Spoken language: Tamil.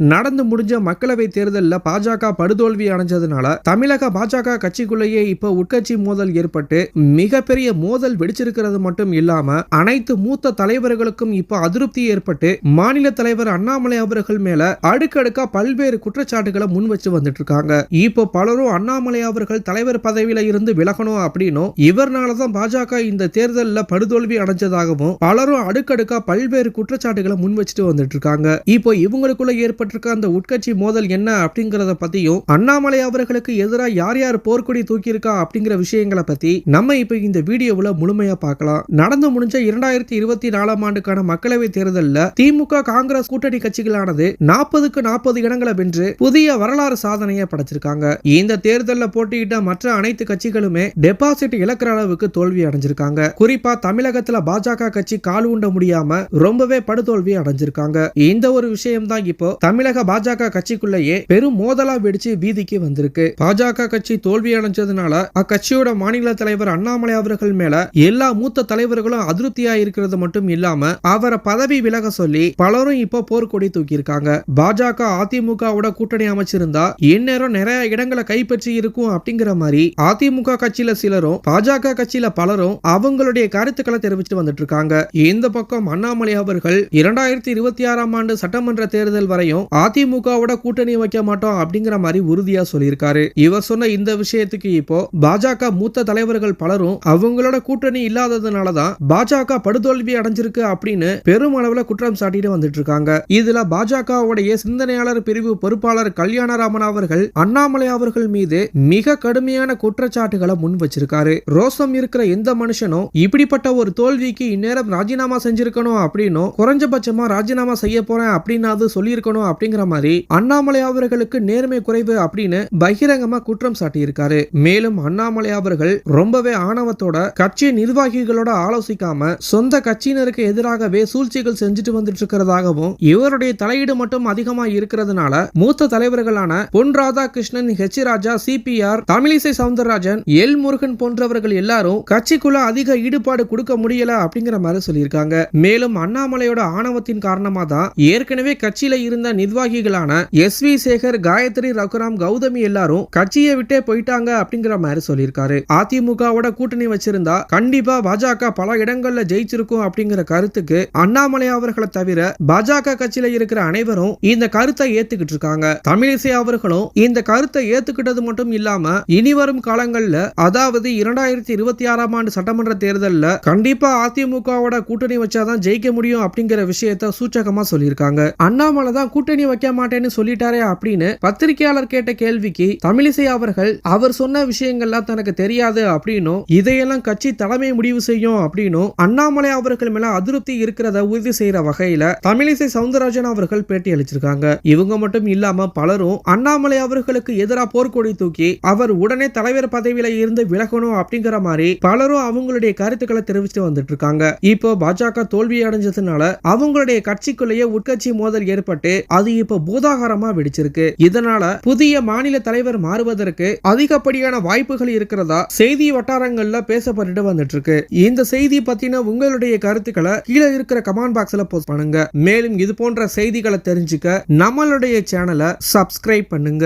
நடந்து முடிஞ்ச மக்களவை தேர்தலில் பாஜக படுதோல்வி அடைஞ்சதுனால தமிழக பாஜக கட்சிக்குள்ளேயே இப்ப உட்கட்சி மோதல் ஏற்பட்டு மிகப்பெரிய மோதல் வெடிச்சிருக்கிறது மட்டும் இல்லாம அனைத்து மூத்த தலைவர்களுக்கும் இப்ப அதிருப்தி ஏற்பட்டு மாநில தலைவர் அண்ணாமலை அவர்கள் மேல அடுக்கடுக்கா பல்வேறு குற்றச்சாட்டுகளை முன் வச்சு வந்துட்டு இருக்காங்க இப்போ பலரும் அண்ணாமலை அவர்கள் தலைவர் பதவியில இருந்து விலகணும் அப்படின்னும் இவர்னாலதான் பாஜக இந்த தேர்தலில் படுதோல்வி அடைஞ்சதாகவும் பலரும் அடுக்கடுக்கா பல்வேறு குற்றச்சாட்டுகளை முன் வச்சுட்டு வந்துட்டு இருக்காங்க இப்போ இவங்களுக்குள்ள ஏற்பட்டிருக்க அந்த உட்கட்சி மோதல் என்ன அப்படிங்கறத பத்தியும் அண்ணாமலை அவர்களுக்கு எதிராக யார் யார் போர்க்கொடி தூக்கியிருக்கா அப்படிங்கிற விஷயங்களை பத்தி நம்ம இப்ப இந்த வீடியோவில் முழுமையா பார்க்கலாம். நடந்து முடிஞ்ச இரண்டாயிரத்தி இருபத்தி நாலாம் ஆண்டுக்கான மக்களவை தேர்தலில் திமுக காங்கிரஸ் கூட்டணி கட்சிகளானது நாற்பதுக்கு நாற்பது இடங்களை வென்று புதிய வரலாறு சாதனையை படைச்சிருக்காங்க. இந்த தேர்தலில் போட்டியிட்ட மற்ற அனைத்து கட்சிகளுமே டெபாசிட் இழக்கிற அளவுக்கு தோல்வி அடைஞ்சிருக்காங்க. குறிப்பா தமிழகத்துல பாஜக கட்சி கால் ஊண்ட முடியாம ரொம்பவே படுதோல்வி அடைஞ்சிருக்காங்க. இந்த ஒரு விஷயம் தான் இப்போ தமிழக பாஜக கட்சிக்குள்ளேயே பெரும் மோதலா வெடிச்சு வீதிக்கு வந்திருக்கு. பாஜக கட்சி தோல்வி அடைஞ்சதுனால அக்கட்சியோட மாநில தலைவர் அண்ணாமலை அவர்கள் மேல எல்லா மூத்த தலைவர்களும் அதிருப்தியா இருக்கிறது மட்டும் இல்லாம அவரை பதவி விலக சொல்லி பலரும் இப்போ போர்க்கொடி தூக்கியிருக்காங்க. பாஜக அதிமுகவோட கூட்டணி அமைச்சிருந்தா இந்நேரம் நிறைய இடங்களை கைப்பற்றி இருக்கும் அப்படிங்கிற மாதிரி அதிமுக கட்சியில சிலரும் பாஜக கட்சியில பலரும் அவங்களுடைய கருத்துக்களை தெரிவிச்சுட்டு வந்துட்டு இருக்காங்க. இந்த பக்கம் அண்ணாமலை அவர்கள் இரண்டாயிரத்தி இருபத்தி ஆறாம் ஆண்டு சட்டமன்ற தேர்தல் வரையும் அதிமுகவோட கூட்டணி வைக்க மாட்டோம் அப்படிங்கிற மாதிரி உறுதியா சொல்லியிருக்காரு. இவர் சொன்ன இந்த விஷயத்துக்கு இப்போ பாஜக மூத்த தலைவர்கள் பலரும் அவங்களோட கூட்டணி இல்லாததுனாலதான் பாஜக படுதோல்வி அடைஞ்சிருக்கு அப்படின்னு பெரும் அளவுல குற்றம் சாட்டிட்டு வந்துட்டு இருக்காங்க இதுல பாஜகவுடைய சிந்தனையாளர் பிரிவு பொறுப்பாளர் கல்யாணராமன் அவர்கள் அண்ணாமலை அவர்கள் மீது மிக கடுமையான குற்றச்சாட்டுகளை முன் வச்சிருக்காரு. ரோசம் இருக்கிற எந்த மனுஷனும் இப்படிப்பட்ட ஒரு தோல்விக்கு இந்நேரம் ராஜினாமா செஞ்சிருக்கணும் அப்படின்னும் குறைஞ்சபட்சமா ராஜினாமா செய்ய போறேன் அப்படின்னாவது சொல்லியிருக்கணும் அப்படிங்கிற மாதிரி அண்ணாமலை அவர்களுக்கு நேர்மை குறைவு அப்படின்னு பகிரங்கமா குற்றம் சாட்டியிருக்காரு. மேலும் அண்ணாமலை அவர்கள் ரொம்பவே ஆணவத்தோட கட்சி நிர்வாகிகளோட ஆலோசிக்காம சொந்த கட்சியினருக்கு எதிராகவே சூழ்ச்சிகள் செஞ்சுட்டு வந்துட்டு இருக்கிறதாகவும் இவருடைய தலையீடு மட்டும் அதிகமா இருக்கிறதுனால மூத்த தலைவர்களான Pon Radhakrishnan H Raja CPR Tamilisai Soundararajan L Murugan போன்றவர்கள் எல்லாரும் கட்சிக்குள்ள அதிக ஈடுபாடு கொடுக்க முடியல அப்படிங்கிற மாதிரி சொல்லியிருக்காங்க. மேலும் அண்ணாமலையோட ஆணவத்தின் காரணமா தான் ஏற்கனவே கட்சியில இருந்த நிர்வாகிகளான எஸ் வி சேகர் காயத்ரி ரகுராம் கௌதமி எல்லாரும் கட்சியை விட்டே போயிட்டாங்க அப்படிங்கிற மாதிரி சொல்லியிருக்காரு. அதிமுகவோட கூட்டணி வச்சிருந்தா கண்டிப்பா பாஜக பல இடங்கள்ல ஜெயிச்சிருக்கும் அப்படிங்கிற கருத்துக்கு அண்ணாமலை அவர்களை தவிர பாஜக கட்சியில இருக்கிற அனைவரும் இந்த கருத்தை ஏத்துக்கிட்டு இருக்காங்க. தமிழிசை அவர்களும் இந்த கருத்தை ஏத்துக்கிட்டது மட்டும் இல்லாம இனி வரும் காலங்கள்ல அதாவது இரண்டாயிரத்தி இருபத்தி ஆறாம் ஆண்டு சட்டமன்ற தேர்தல்ல கண்டிப்பா அதிமுகவோட கூட்டணி வச்சாதான் ஜெயிக்க முடியும் அப்படிங்கிற விஷயத்த சூச்சகமா சொல்லியிருக்காங்க. அண்ணாமலை தான் கூட்டணி வைக்க மாட்டேன்னு சொல்லிட்டாரே அப்படின்னு பத்திரிகையாளர் கேட்ட கேள்விக்கு தமிழிசை அவர்கள் அவர் சொன்ன விஷயங்கள்லாம் தனக்கு தெரியாது அப்படின்னும் இதையெல்லாம் கட்சி தலைமை முடிவு செய்யும் அப்படின்னும் அண்ணாமலை அவர்கள் மேல அதிருப்தி இருக்கிறத உறுதி செய்யற வகையில தமிழிசை சவுந்தரராஜன் அவர்கள் பேட்டி அளிச்சிருக்காங்க. இவங்க மட்டும் இல்லாம பலரும் அண்ணாமலை அவர்களுக்கு எதிராக போர்க்கொடி தூக்கி அவர் உடனே தலைவர் பதவியில இருந்து விலகணும் அப்படிங்கிற மாதிரி பலரும் அவங்களுடைய கருத்துக்களை தெரிவிச்சுட்டு வந்துட்டு இருக்காங்க. இப்போ பாஜக தோல்வி அடைஞ்சதுனால அவங்களுடைய கட்சிக்குள்ளேயே உட்கட்சி மோதல் ஏற்பட்டு அது இப்போ பூதாகாரமா வெடிச்சிருக்கு. இதனால புதிய மாநில தலைவர் மாறுவதற்கு அதிகப்படியான வாய்ப்புகள் இருக்கிறதா செய்தி வட்டாரங்கள்ல பேசப்பட்டு வந்துட்டு இருக்கு இந்த செய்தி பத்தின உங்களுடைய கருத்துக்களை கீழே இருக்கிற கமெண்ட் பாக்ஸ்ல போஸ்ட் பண்ணுங்க. மேலும் இது போன்ற செய்திகளை தெரிஞ்சுக்க நம்மளுடைய சேனலை சப்ஸ்கிரைப் பண்ணுங்க.